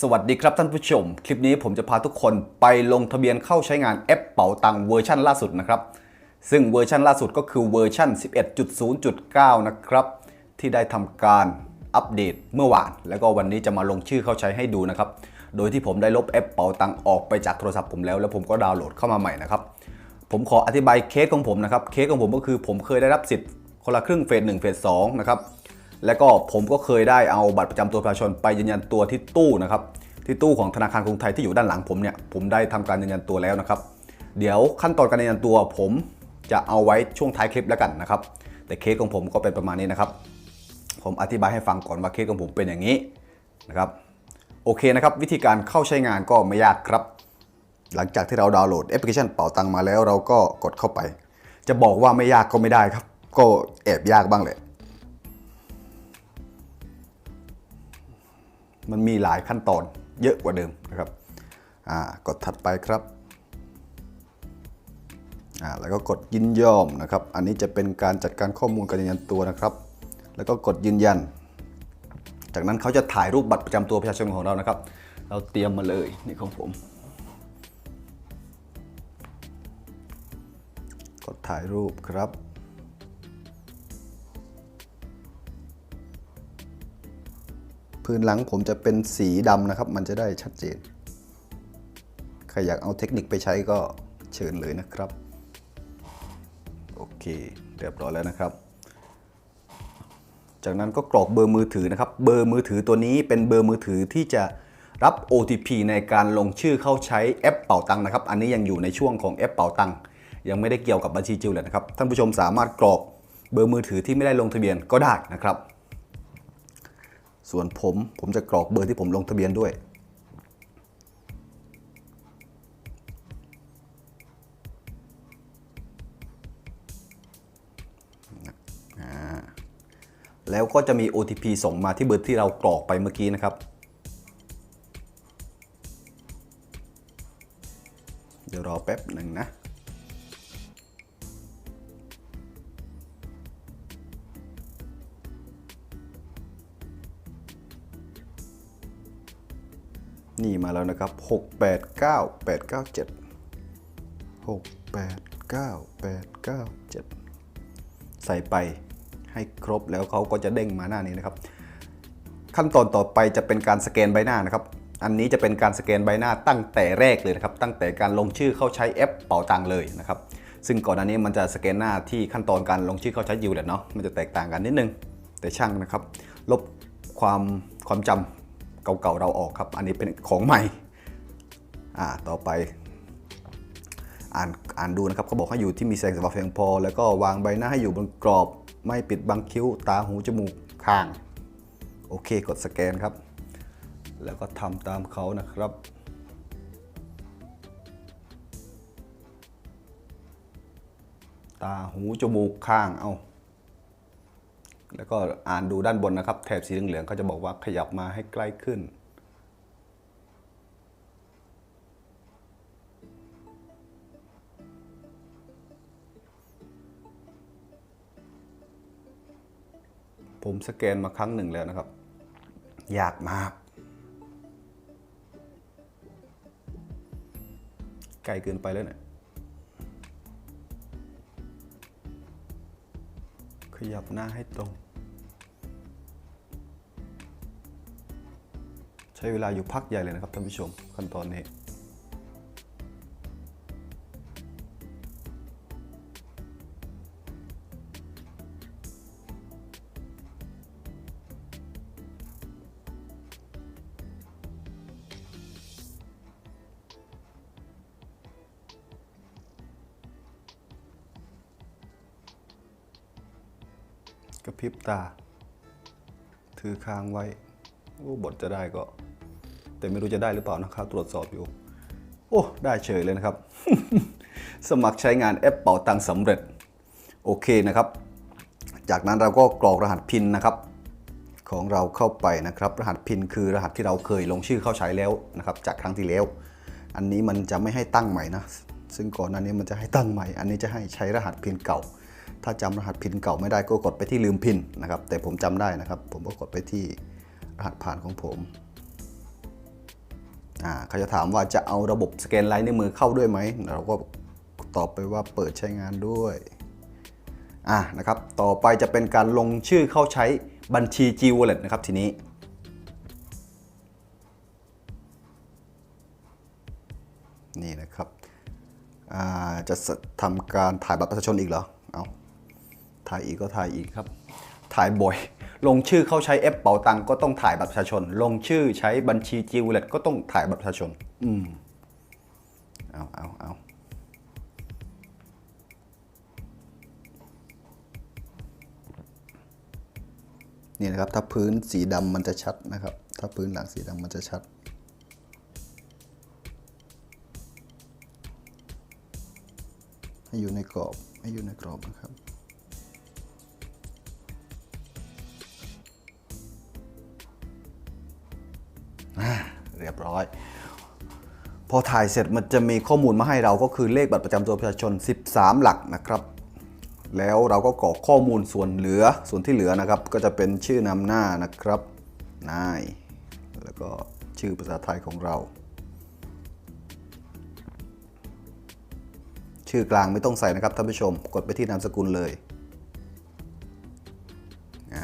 สวัสดีครับท่านผู้ชม คลิปนี้ผมจะพาทุกคนไปลงทะเบียนเข้าใช้งานแอปเป๋าตังเวอร์ชันล่าสุดนะครับ ซึ่งเวอร์ชันล่าสุดก็คือเวอร์ชัน11.0.9 นะครับ ที่ได้ทำการอัปเดตเมื่อวาน แล้วก็วันนี้จะมาลงชื่อเข้าใช้ให้ดูนะครับ โดยที่ผมได้ลบแอปเป๋าตังออกไปจากโทรศัพท์ผมแล้ว แล้วผมก็ดาวน์โหลดเข้ามาใหม่นะครับ ผมขออธิบายเคสของผมนะครับ เคสของผมก็คือผมเคยได้รับสิทธิ์คนละครึ่งเฟสหนึ่งเฟสสองนะครับ แล้วก็ผมก็เคยได้เอาบัตรประจำตัวประชาชนไปยืนยันตัวที่ตู้นะครับที่ตู้ของธนาคารกรุงไทยที่อยู่ด้านหลังผมเนี่ยผมได้ทำการยืนยันตัวแล้วนะครับ เดี๋ยวขั้นตอนการยืนยันตัวผมจะเอาไว้ช่วงท้ายคลิปแล้วกันนะครับ แต่เคสของผมก็เป็นประมาณนี้นะครับ ผมอธิบายให้ฟังก่อนว่าเคสของผมเป็นอย่างนี้นะครับโอเคนะครับ วิธีการเข้าใช้งานก็ไม่ยากครับ หลังจากที่เราดาวน์โหลดแอปพลิเคชันเป๋าตังมาแล้วเราก็กดเข้าไป จะบอกว่าไม่ยากก็ไม่ได้ครับ ก็แอบยากบ้างแหละ มันมีหลายขั้นตอนเยอะกว่าเดิมนะครับอ่ากดถัดไปครับอ่าแล้วก็กดยินยอมนะครับ อันนี้จะเป็นการจัดการข้อมูลการยืนยันตัวนะครับ แล้วก็กดยืนยัน จากนั้นเขาจะถ่ายรูปบัตรประจำตัวประชาชนของเรานะครับ เราเตรียมมาเลยนี่ของผม กดถ่ายรูปครับ พื้นหลังผมจะเป็นสีดำนะครับ มันจะได้ชัดเจน ใครอยากเอาเทคนิคไปใช้ก็เชิญเลยนะครับ โอเค เรียบร้อยแล้วนะครับ จากนั้นก็กรอกเบอร์มือถือนะครับ เบอร์มือถือตัวนี้เป็นเบอร์มือถือที่จะรับ OTP ในการลงชื่อเข้าใช้แอปเป่าตังค์นะครับ อันนี้ยังอยู่ในช่วงของแอปเป่าตังค์ยังไม่ได้เกี่ยวกับบัญชีจิวเลยนะครับ ท่านผู้ชมสามารถกรอกเบอร์มือถือที่ไม่ได้ลงทะเบียนก็ได้นะครับ ส่วนผม ผมจะกรอกเบอร์ที่ผมลงทะเบียนด้วย แล้วก็จะมี OTP ส่งมาที่เบอร์ที่เรากรอกไปเมื่อกี้นะครับ เดี๋ยวรอแป๊บหนึ่งนะ นี่มาแล้วนะครับ 6 8 9 8 9 7 6 8 9 8 9 7 ใส่ไปให้ครบแล้วเขาก็จะเด้งมาหน้านี้นะครับ ขั้นตอนต่อไปจะเป็นการสแกนใบหน้านะครับ อันนี้จะเป็นการสแกนใบหน้าตั้งแต่แรกเลยนะครับ ตั้งแต่การลงชื่อเข้าใช้แอปเป๋าตังเลยนะครับ ซึ่งก่อนหน้านี้มันจะสแกนหน้าที่ขั้นตอนการลงชื่อเข้าใช้ยูแหละเนาะ มันจะแตกต่างกันนิดนึง แต่ช่างนะครับ ลบความความจำ เก่าๆเราออกครับ อันนี้เป็นของใหม่อ่าต่อไปอ่านอ่านดูนะครับเขาบอกให้อยู่ที่มีแสงสว่างเพียงพอ แล้วก็วางใบหน้าให้อยู่บนกรอบ ไม่ปิดบังคิ้ว ตาหูจมูกข้าง โอเคกดสแกนครับ แล้วก็ทำตามเขานะครับตาหูจมูกข้าง เอา แล้วก็อ่านดูด้านบนนะครับ แถบสีเหลืองๆเขาจะบอกว่าขยับมาให้ใกล้ขึ้น ผมสแกนมาครั้งหนึ่งแล้วนะครับ ยากมาก ไกลเกินไปแล้วเนี่ย ขยับหน้าให้ตรง ใช้เวลาอยู่พักใหญ่เลยนะครับท่านผู้ชมขั้นตอนนี้ ตา ถือค้างไว้โอ้บทจะได้ก็ แต่ไม่รู้จะได้หรือเปล่านะครับ ตรวจสอบอยู่ โอ้ได้เฉยเลยนะครับ สมัครใช้งานแอปเป่าตังสำเร็จ โอเคนะครับ จากนั้นเราก็กรอกรหัสพินนะครับ ของเราเข้าไปนะครับ รหัสพินคือรหัสที่เราเคยลงชื่อเข้าใช้แล้วนะครับ จากครั้งที่แล้ว อันนี้มันจะไม่ให้ตั้งใหม่นะ ซึ่งก่อนหน้านี้มันจะให้ตั้งใหม่ อันนี้จะให้ใช้รหัสพินเก่า ถ้าจำรหัสพินเก่าไม่ได้ก็กดไปที่ลืมพินนะครับ แต่ผมจำได้นะครับ ผมก็กดไปที่รหัสผ่านของผมอ่าเขาจะถามว่าจะเอาระบบสแกนลายนิ้วมือเข้าด้วยไหม เราก็ตอบไปว่าเปิดใช้งานด้วยอะนะครับ ต่อไปจะเป็นการลงชื่อเข้าใช้บัญชี G Wallet นะครับทีนี้ นี่นะครับอ่าจะทำการถ่ายบัตรประชาชนอีกเหรอ เอา ถ่ายอีกก็ถ่ายอีกครับ ถ่ายบ่อย ลงชื่อเข้าใช้แอปเป๋าตังก็ต้องถ่ายบัตรประชาชน ลงชื่อใช้บัญชี G Wallet ก็ต้องถ่ายบัตรประชาชน อืมเอาเอาเอานี่นะครับ ถ้าพื้นสีดำมันจะชัดนะครับ ถ้าพื้นหลังสีดำมันจะชัด ให้อยู่ในกรอบ ให้อยู่ในกรอบนะครับ บร้อย พอถ่ายเสร็จมันจะมีข้อมูลมาให้เราก็คือเลขบัตรประจำตัวประชาชน 13 หลักนะครับ แล้วเราก็กรอกข้อมูลส่วนเหลือส่วนที่เหลือนะครับ ก็จะเป็นชื่อนำหน้านะครับนายแล้วก็ชื่อภาษาไทยของเรา ชื่อกลางไม่ต้องใส่นะครับท่านผู้ชม กดไปที่นามสกุลเลย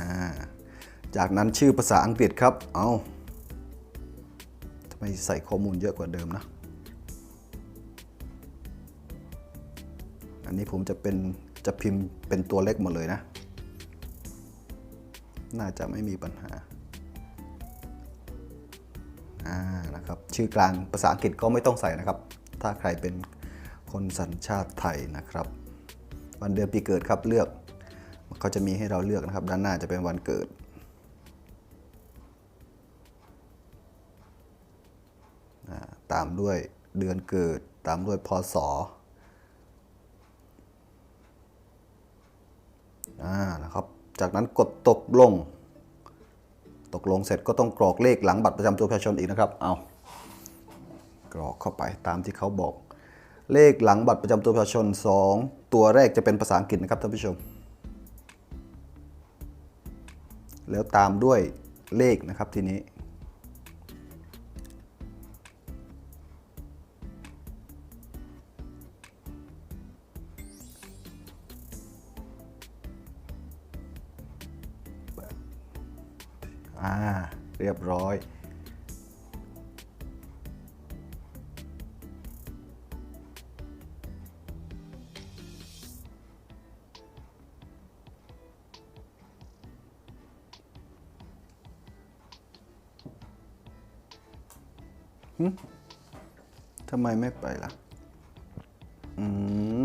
าจากนั้นชื่อภาษาอังกฤษครับ เอา ไมใส่ข้อมูลเยอะกว่าเดิมนะ อันนี้ผมจะเป็นจะพิมพ์เป็นตัวเล็กหมดเลยนะ น่าจะไม่มีปัญหาอ่านะครับชื่อกลางภาษาอังกฤษก็ไม่ต้องใส่นะครับ ถ้าใครเป็นคนสัญชาติไทยนะครับ วันเดือนปีเกิดครับเลือกเขาจะมีให้เราเลือกนะครับ ด้านหน้าจะเป็นวันเกิด ตามด้วยเดือนเกิด ตามด้วยพศอ่านะครับ จากนั้นกดตกลง ตกลงเสร็จก็ต้องกรอกเลขหลังบัตรประจำตัวประชาชนอีกนะครับ เอากรอกเข้าไปตามที่เขาบอก เลขหลังบัตรประจำตัวประชาชน 2 ตัวแรกจะเป็นภาษาอังกฤษนะครับท่านผู้ชม แล้วตามด้วยเลขนะครับทีนี้ อ่า เรียบร้อย ทำไมไม่ไปล่ะ อืม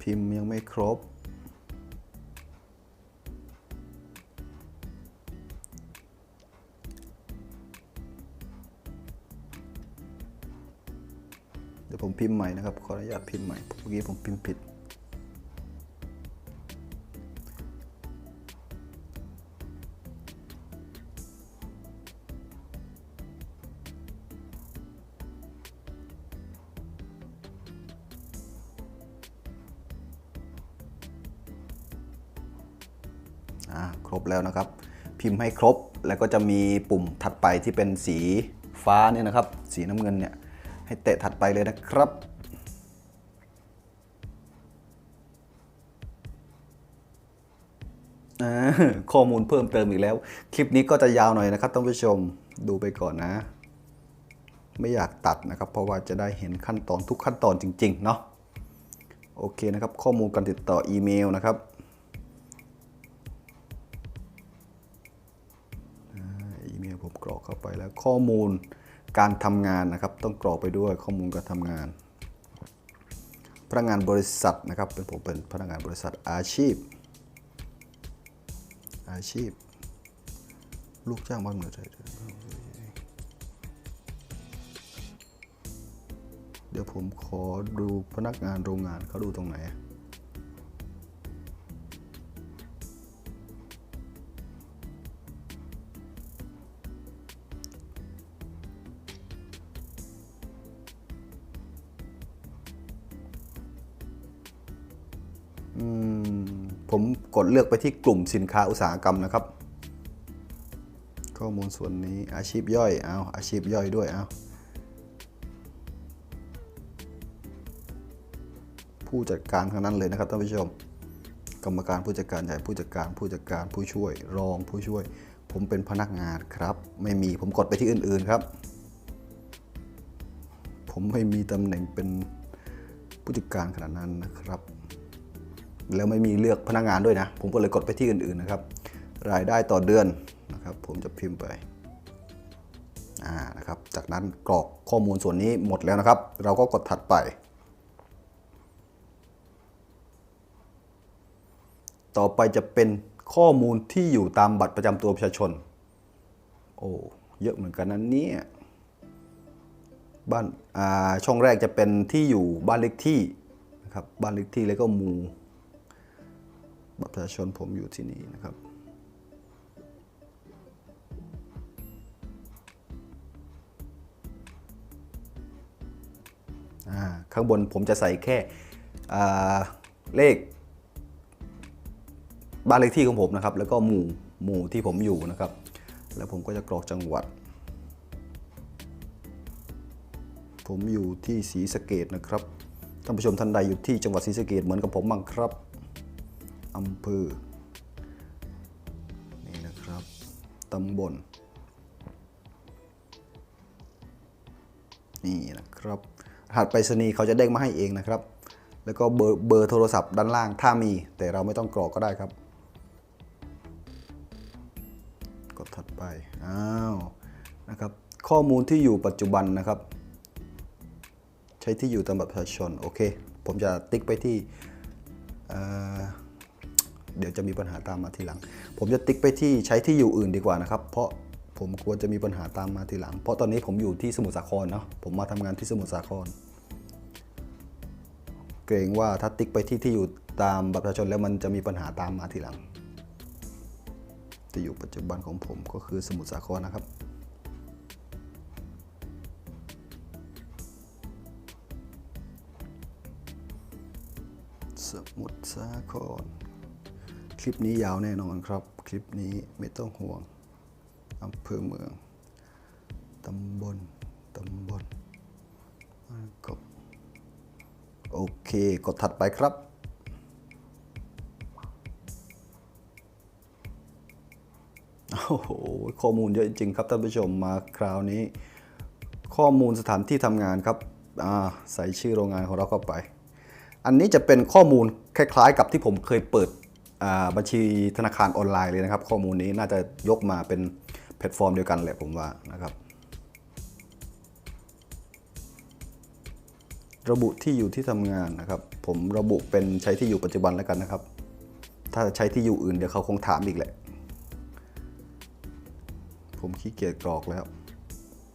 พิมพ์ยังไม่ครบ มพ์ใหม่นะครับ ขออนุญาตพิมพ์ใหม่ เมื่อกี้ผมพิมพ์ผิด ครบแล้วนะครับ พิมพ์ให้ครบ แล้วก็จะมีปุ่มถัดไปที่เป็นสีฟ้าเนี่ยนะครับ สีน้ำเงินเนี่ยให้เตะถัดไปเลยนะครับ ข้อมูลเพิ่มเติมอีกแล้ว คลิปนี้ก็จะยาวหน่อยนะครับท่านผู้ชมดูไปก่อนนะ ไม่อยากตัดนะครับ เพราะว่าจะได้เห็นขั้นตอนทุกขั้นตอนจริง ๆ เนาะโอเคนะครับ ข้อมูลการติดต่ออีเมลนะครับอีเมลผมกรอกเข้าไปแล้วข้อมูลการทำงานนะครับ ต้องกรอกไปด้วยข้อมูลการทำงานพนักงานบริษัทนะครับ เป็นผมเป็นพนักงานบริษัทอาชีพ อาชีพ ลูกจ้างบ้านเมืองไทยเดี๋ยวผมขอดูพนักงานโรงงานเขาดูตรงไหน ผมกดเลือกไปที่กลุ่มสินค้าอุตสาหกรรมนะครับ ข้อมูลส่วนนี้อาชีพย่อยเอาอาชีพย่อยด้วยเอาผู้จัดการทั้งนั้นเลยนะครับท่านผู้ชม กรรมการผู้จัดการใหญ่ผู้จัดการผู้จัดการผู้ช่วย รองผู้ช่วย ผมเป็นพนักงานครับ ไม่มีผมกดไปที่อื่น ๆครับ ผมไม่มีตำแหน่งเป็นผู้จัดการขนาดนั้นนะครับ แล้วไม่มีเลือกพนักงานด้วยนะ ผมก็เลยกดไปที่อื่นๆนะครับ รายได้ต่อเดือนนะครับ ผมจะพิมพ์ไปอ่านะครับ จากนั้นกรอกข้อมูลส่วนนี้หมดแล้วนะครับ เราก็กดถัดไป ต่อไปจะเป็นข้อมูลที่อยู่ตามบัตรประจำตัวประชาชน โอ้ เยอะเหมือนกันนั้นเนี่ยบ้านอ่าช่องแรกจะเป็นที่อยู่บ้านเลขที่นะครับ บ้านเลขที่แล้วก็หมู่ บัตรประชาชนผมอยู่ที่นี่นะครับ ข้างบนผมจะใส่แค่เลข บ้านเลขที่ของผมนะครับ แล้วก็หมู่หมู่ที่ผมอยู่นะครับ แล้วผมก็จะกรอกจังหวัด ผมอยู่ที่ศรีสะเกดนะครับท่านผู้ชมท่านใดอยู่ที่จังหวัดศรีสะเกดเหมือนกับผมบ้างครับ อำเภอ นี่นะครับ ตำบล นี่นะครับ รหัสไปรษณีย์เขาจะเด้งมาให้เองนะครับ แล้วก็เบอร์เบอร์โทรศัพท์ด้านล่างถ้ามี แต่เราไม่ต้องกรอกก็ได้ครับ กดถัดไป อ้าว นะครับ ข้อมูลที่อยู่ปัจจุบันนะครับ ใช้ที่อยู่ตามบัตรประชาชน โอเค ผมจะติ๊กไปที่อ่อ เดี๋ยวจะมีปัญหาตามมาทีหลัง ผมจะติ๊กไปที่ใช้ที่อยู่อื่นดีกว่านะครับ เพราะผมกลัวจะมีปัญหาตามมาทีหลัง เพราะตอนนี้ผมอยู่ที่สมุทรสาครเนาะผมมาทำงานที่สมุทรสาคร เกรงว่าถ้าติ๊กไปที่ที่อยู่ตามบัตรประชาชนแล้วมันจะมีปัญหาตามมาทีหลังที่อยู่ปัจจุบันของผมก็คือสมุทรสาครนะครับสมุทรสาคร คลิปนี้ยาวแน่นอนครับ คลิปนี้ไม่ต้องห่วงอำเภอเมืองตำบลตำบลกบโอเค กดถัดไปครับ โอ้โห ข้อมูลเยอะจริงครับท่านผู้ชมมาคราวนี้ ข้อมูลสถานที่ทำงานครับใส่ชื่อโรงงานของเราเข้าไป อันนี้จะเป็นข้อมูลคล้ายๆ กับที่ผมเคยเปิด บัญชีธนาคารออนไลน์เลยนะครับ ข้อมูลนี้น่าจะยกมาเป็นแพลตฟอร์มเดียวกันแหละผมว่านะครับระบุที่อยู่ที่ทำงานนะครับ ผมระบุเป็นใช้ที่อยู่ปัจจุบันแล้วกันนะครับ ถ้าใช้ที่อยู่อื่นเดี๋ยวเขาคงถามอีกแหละ ผมขี้เกียจกรอกแล้ว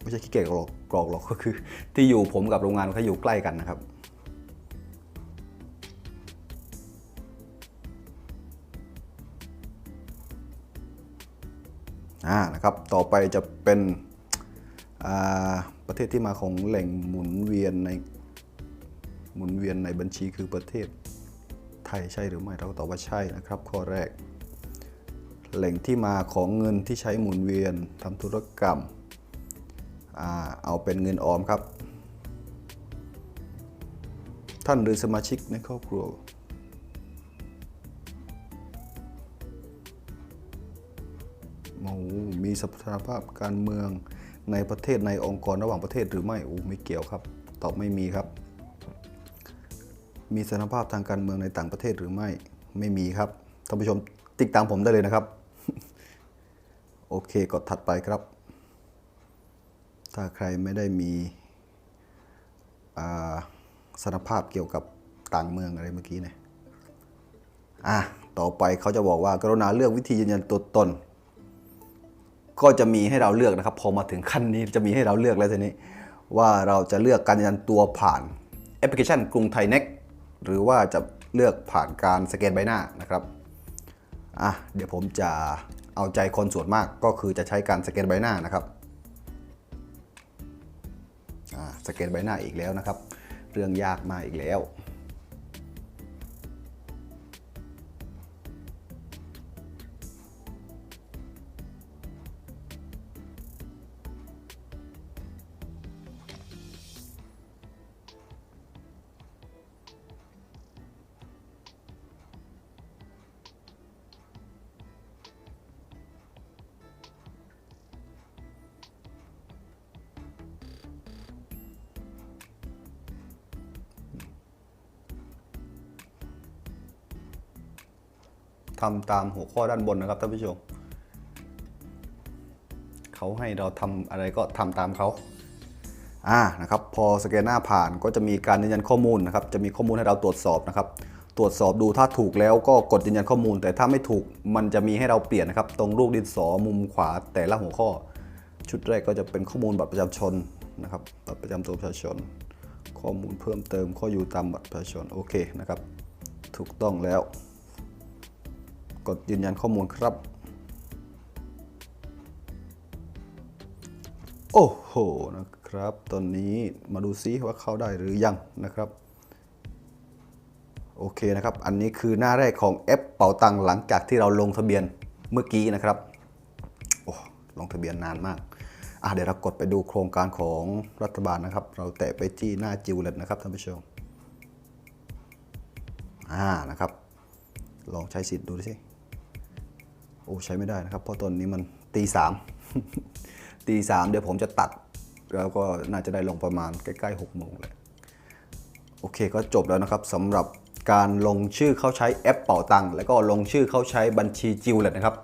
ไม่ใช่ขี้เกียจกรอกกรอกหรอกก็คือ ที่อยู่ผมกับโรงงานเขาอยู่ใกล้กันนะครับ อ่านะครับต่อไปจะเป็นประเทศที่มาของแหล่งหมุนเวียนในหมุนเวียนในบัญชีคือประเทศไทยใช่หรือไม่เราตอบว่าใช่นะครับข้อแรก แหล่งที่มาของเงินที่ใช้หมุนเวียนทำธุรกรรมอเอาเป็นเงินออมครับ ท่านหรือสมาชิกในครอบครัว สถานภาพการเมืองในประเทศในองค์กรระหว่างประเทศหรือไม่โอ้ไม่เกี่ยวครับ ตอบไม่มีครับ มีสถานภาพทางการเมืองในต่างประเทศหรือไม่ไม่มีครับท่านผู้ชมติดตามผมได้เลยนะครับ โอเคกดถัดไปครับ ถ้าใครไม่ได้มีสถานภาพเกี่ยวกับต่างเมืองอะไรเมื่อกี้เนี่ยอะต่อไปเขาจะบอกว่ากรุณาเลือกวิธียืนยันตัวตน ก็จะมีให้เราเลือกนะครับ พอมาถึงขั้นนี้จะมีให้เราเลือกแล้วทีนี้ ว่าเราจะเลือกการยืนยันตัวผ่านแอปพลิเคชันกรุงไทยเน็กหรือว่าจะเลือกผ่านการสแกนใบหน้านะครับอะเดี๋ยวผมจะเอาใจคนส่วนมากก็คือจะใช้การสแกนใบหน้านะครับอ่าสแกนใบหน้าอีกแล้วนะครับ เรื่องยากมาอีกแล้ว ทำตามหัวข้อด้านบนนะครับท่านผู้ชมเขาให้เราทำอะไรก็ทำตามเขาอ่านะครับพอสแกนหน้าผ่านก็จะมีการยืนยันข้อมูลนะครับจะมีข้อมูลให้เราตรวจสอบนะครับตรวจสอบดูถ้าถูกแล้วก็กดยืนยันข้อมูล แต่ถ้าไม่ถูกมันจะมีให้เราเปลี่ยนนะครับ ตรงรูปดินสอมุมขวาแต่ละหัวข้อ ชุดแรกก็จะเป็นข้อมูลบัตรประชาชนนะครับบัตรประจำตัวประชาชน ข้อมูลเพิ่มเติมข้ออยู่ตามบัตรประชาชนโอเคนะครับ ถูกต้องแล้ว กดยืนยันข้อมูลครับ โอ้โหนะครับ ตอนนี้มาดูซิว่าเข้าได้หรือยังนะครับโอเคนะครับ อันนี้คือหน้าแรกของแอปเป๋าตังค์หลังจากที่เราลงทะเบียนเมื่อกี้นะครับ โอ้ ลงทะเบียนนานมาก อะเดี๋ยวเรากดไปดูโครงการของรัฐบาลนะครับ เราแตะไปที่หน้าจิวเลยนะครับท่านผู้ชม อ่า นะครับ ลองใช้สิทธิ์ดูสิ โอ้ใช้ไม่ได้นะครับ เพราะตอนนี้มันตีสามตีสามเดี๋ยวผมจะตัด แล้วก็น่าจะได้ลงประมาณใกล้ๆหกโมงเลยโอเคก็จบแล้วนะครับสำหรับการลงชื่อเข้าใช้แอปเป่าตังค์แล้วก็ลงชื่อเข้าใช้บัญชีจิวเลยนะครับ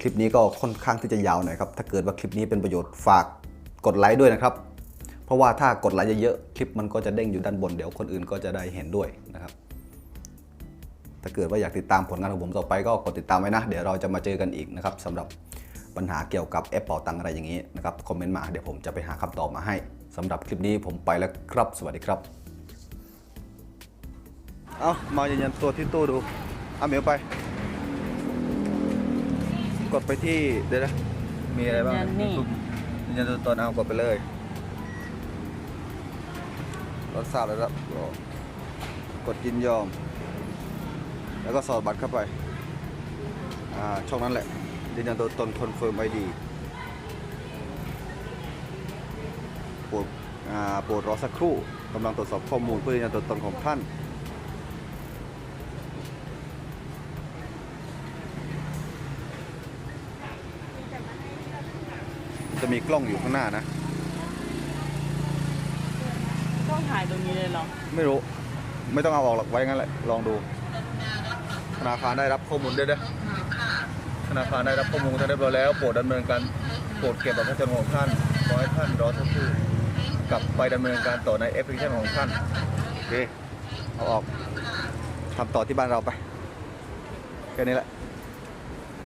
คลิปนี้ก็ค่อนข้างที่จะยาวหน่อยครับ ถ้าเกิดว่าคลิปนี้เป็นประโยชน์ฝากกดไลค์ด้วยนะครับ เพราะว่าถ้ากดไลค์เยอะๆคลิปมันก็จะเด้งอยู่ด้านบนเดี๋ยวคนอื่นก็จะได้เห็นด้วยนะครับ ถ้าเกิดว่าอยากติดตามผลงานของผมต่อไปก็กดติดตามไว้นะ เดี๋ยวเราจะมาเจอกันอีกนะครับสำหรับปัญหาเกี่ยวกับแอปเป่าตังค์อะไรอย่างนี้นะครับคอมเมนต์มาเดี๋ยวผมจะไปหาคำตอบมาให้สำหรับคลิปนี้ผมไปแล้วครับ สวัสดีครับ เอามายืนยันตัวที่ตู้ดูเอาเหมียวไป กดไปที่เดี๋ยวนะมีอะไรบ้างยืนยันนี่ปุ่มยืนยันตัวตนเอากดไปเลยรับทราบแล้วครับกดยินยอม แล้วก็สอดบัตรเข้าไปอ่าช่องนั้นแหละยืนยันตัวตนคอนเฟิร์มไอดีโปรดอ่าโปรดรอสักครู่กำลังตรวจสอบข้อมูลเพื่อยืนยันตัวตนของท่านจะมีกล้องอยู่ข้างหน้านะต้องถ่ายตรงนี้เลยเหรอ ไม่รู้ ไม่ต้องเอาออกหรอกไว้งั้นแหละ ลองดู ธนาคารได้รับข้อมูลด้วยนะธนาคารได้รับข้อมูลท่านเรียบร้อยแล้วโปรดดำเนินการโปรดเก็บบัตรประชาชนของท่านขอให้ท่านรอสักครู่กลับไปดำเนินการต่อในแอปพลิเคชันของท่านโอเคเอาออกทำต่อที่บ้านเราไปแค่นี้แหละ